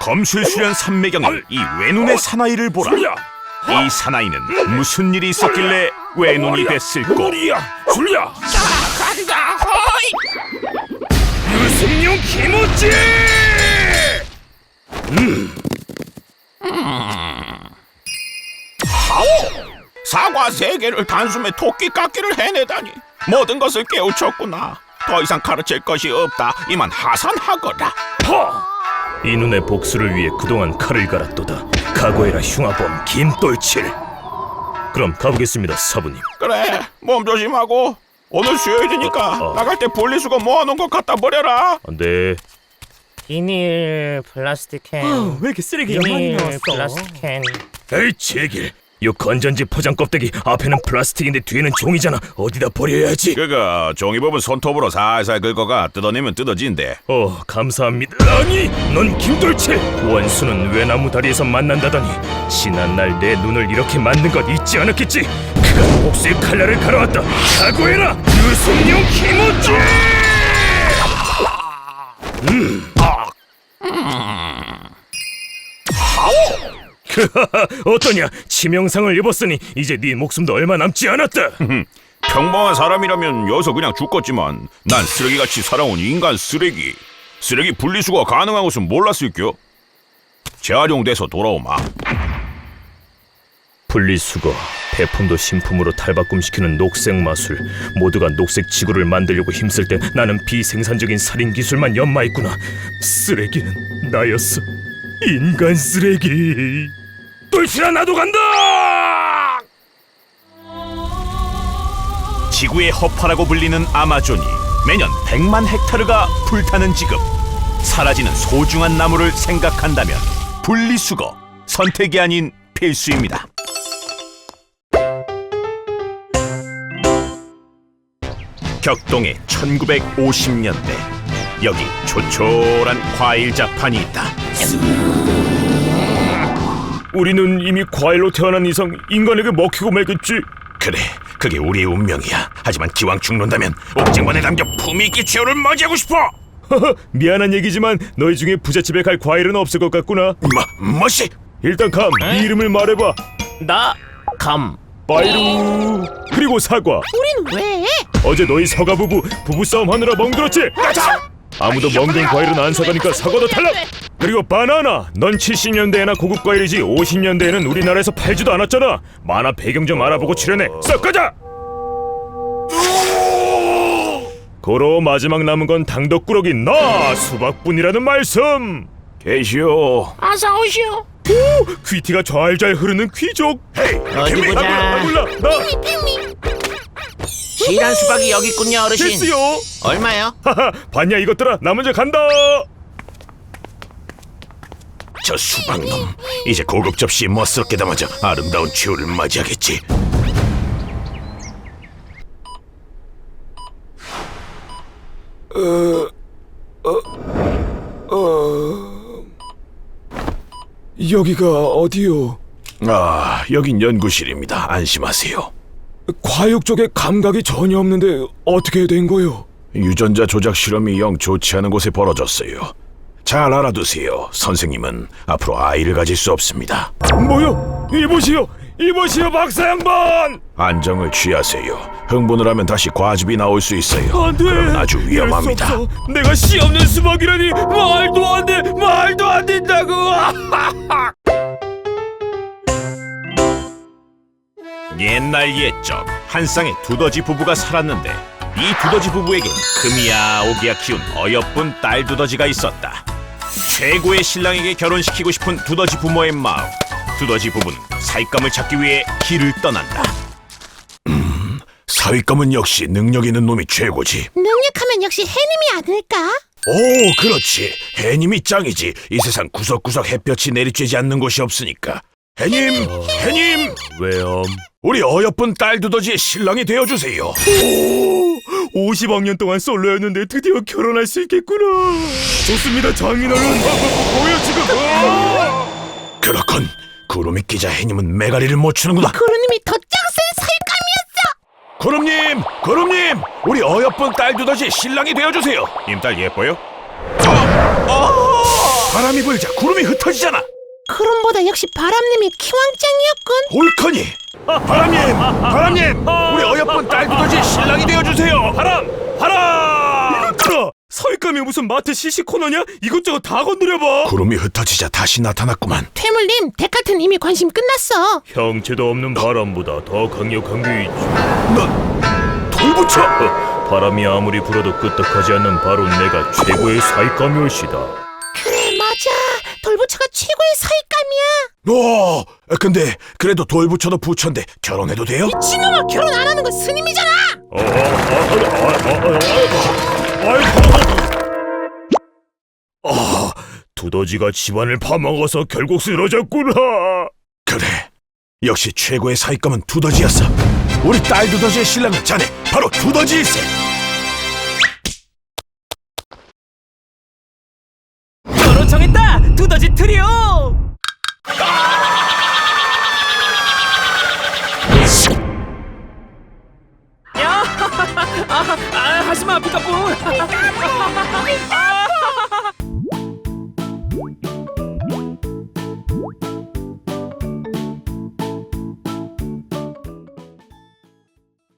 검술수련 삼매경의 이 외눈의 사나이를 보라. 이 사나이는 무슨 일이 있었길래 외눈이 됐을꼬? 줄야 간다 허이 유승용 김우지 사과 세 개를 단숨에 토끼 깎기를 해내다니 모든 것을 깨우쳤구나. 더 이상 가르칠 것이 없다. 이만 하산하거라. 이 눈의 복수를 위해 그동안 칼을 갈았도다. 각오해라 흉화범 김돌칠. 그럼 가보겠습니다 사부님. 그래, 몸 조심하고. 오늘 수요일이니까 어, 어. 나갈 때 분리수거 모아놓은 거 갖다 버려라. 안 돼 비닐 플라스틱 캔. 왜 이렇게 쓰레기가 많이 비닐 나왔어? 플라스틱 캔. 에이 제길 요 건전지 포장 껍데기 앞에는 플라스틱인데 뒤에는 종이잖아. 어디다 버려야지? 그거 종이법은 손톱으로 살살 긁어가 뜯어내면 뜯어진대. 어 감사합니다. 아니 넌 김돌칠 원수는 외나무 다리에서 만난다더니 지난 날 내 눈을 이렇게 만든 것 잊지 않았겠지? 그가 복수의 칼날을 갈아왔다. 각오해라 유승용 김우지 어떠냐 치명상을 입었으니 이제 네 목숨도 얼마 남지 않았다 평범한 사람이라면 여기서 그냥 죽겠지만 난 쓰레기같이 살아온 인간 쓰레기. 쓰레기 분리수거가 가능한 것은 몰랐을겨. 재활용돼서 돌아오마. 분리수거, 배품도 신품으로 탈바꿈시키는 녹색 마술 모두가 녹색 지구를 만들려고 힘쓸 때 나는 비생산적인 살인 기술만 연마했구나 쓰레기는 나였어 인간 쓰레기 똘치라 나도 간다 지구의 허파라고 불리는 아마존이 매년 100만 헥타르가 불타는 지금 사라지는 소중한 나무를 생각한다면 분리수거 선택이 아닌 필수입니다. 격동의 1950년대 여기 조촐한 과일 자판이 있다. 우리는 이미 과일로 태어난 이상 인간에게 먹히고 말겠지 그래, 그게 우리의 운명이야. 하지만 기왕 죽는다면 옥쟁반에 담겨 품위 있게 최후를 맞이하고 싶어. 미안한 얘기지만 너희 중에 부잣집에 갈 과일은 없을 것 같구나 뭐, 뭐시? 일단 감, 네 이름을 말해봐 나 감 빠이루 그리고 사과 우린 왜? 어제 너희 서가 부부 부부싸움 하느라 멍들었지? 아무도 멍든 과일은 안 사가니까 사과도 탈락! 그리고 바나나! 넌 70년대에나 고급 과일이지 50년대에는 우리나라에서 팔지도 않았잖아 만화 배경 좀 알아보고 출연해 썩 가자! 고로 마지막 남은 건 당덕꾸러기 나 수박뿐이라는 말씀 계시오. 어서 오시오. 귀티가 잘잘 흐르는 귀족 헤이, 어디. 보자. 나 몰라 나. 실한 수박이 여기 있군요 어르신 됐어요 얼마요? 하하 봤냐 이것들아 나 먼저 간다 저 수박놈 이제 고급 접시에 멋스럽게 담아져 아름다운 최후를 맞이하겠지. 여기가 어디요? 아, 여긴 연구실입니다. 안심하세요. 과육 쪽에 감각이 전혀 없는데 어떻게 된 거요? 유전자 조작 실험이 영 좋지 않은 곳에 벌어졌어요. 잘 알아두세요. 선생님은 앞으로 아이를 가질 수 없습니다. 뭐요 이보시오 이보시오 박사 양반 안정을 취하세요. 흥분을 하면 다시 과즙이 나올 수 있어요. 안 돼 그럼 아주 위험합니다. 내가 씨 없는 수박이라니 말도 안 돼 옛날 옛적 한 쌍의 두더지 부부가 살았는데 이 두더지 부부에겐 금이야 오기야 키운 어여쁜 딸 두더지가 있었다. 최고의 신랑에게 결혼시키고 싶은 두더지 부모의 마음. 두더지 부부는 사윗감을 찾기 위해 길을 떠난다. 음, 사윗감은 역시 능력 있는 놈이 최고지. 능력하면 역시 해님이 아닐까? 오, 그렇지. 해님이 짱이지. 이 세상 구석구석 햇볕이 내리쬐지 않는 곳이 없으니까. 해님, 해님, 왜요 우리 어여쁜 딸 두더지의 신랑이 되어주세요. 50억 년 동안 솔로였는데 드디어 결혼할 수 있겠구나 좋습니다 장인어른 뭐야 지금 어! 그렇군. 구름이 끼자 해님은 메가리를 못 추는구나. 구루님이 더 짱센 사육감이었어. 구름님, 구름님, 우리 어여쁜 딸 두더지 신랑이 되어주세요. 임딸 예뻐요? 바람이 불자 구름이 흩어지잖아. 그럼보다 역시 바람님이 키왕짱이었군. 옳거니. 바람님, 바람님, 우리 어여쁜 딸 두더지 신랑이 되어 주세요. 바람! 바람! 이것들아! 서익감이 무슨 마트 시시 코너냐? 이것저것 다 건드려봐! 구름이 흩어지자 다시 나타났구만. 퇴물님, 데카트는 이미 관심 끝났어. 형체도 없는 바람보다 더 강력한 게 있지. 너 돌부처. 바람이 아무리 불어도 끄떡하지 않는 바로 내가 최고의 사익감이올시다. 돌부처가 최고의 사익감이야. 오, 근데 그래도 돌부처도 부처인데 결혼해도 돼요? 진놈아, 결혼 안 하는 건 스님이잖아. 아, 두더지가 집안을 파먹어서 결국 쓰러졌구나. 그래. 역시 최고의 사익감은 두더지였어. 우리 딸 두더지의 신랑은 자네 바로 두더지일세. 두더지 트리오! 야! 아, 아, 하지마, 피카푸! 아,